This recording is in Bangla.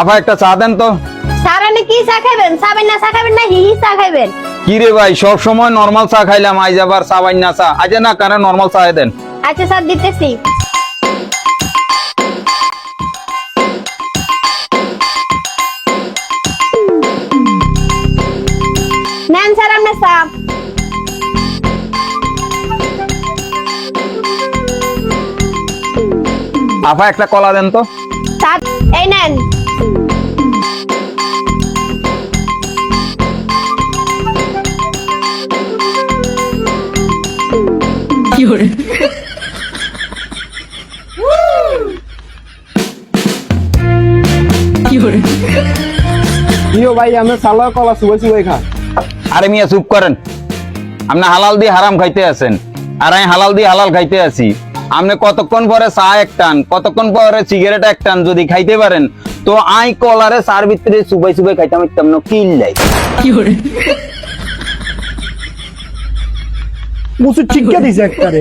আপা একটা চা দেন তো। সারানি কি চা খাইবেন? সাবেন না চা খাইবেন না হিহি চা খাইবেন? কি রে ভাই সব সময় নরমাল চা খাইলাম আইজ আবার চা বাইনা চা। আজ না কারণ নরমাল চা দেন? আচ্ছা স্যার দিতেছি। নেন স্যার আপনার চা। আপা একটা কলা দেন তো। এই নেন। ইয়ো ভাই আমরা সালোয়ার কলা সুবাই সুবাই খা। আরে মিয়া চুপ করেন। আপনি হালাল দিয়ে হারাম খাইতে আছেন। আর আমি হালাল দিয়ে হালাল খাইতে আছি। আপনি কতক্ষণ পরে চা এক টান কতক্ষণ পরে সিগারেট এক টান যদি খাইতে পারেন তো আই কলারে চার ভিতরে সুবাই সুবাই খাইতাম ইতাম না কিল লাই মুসু ঠিকা দিছে একবারে।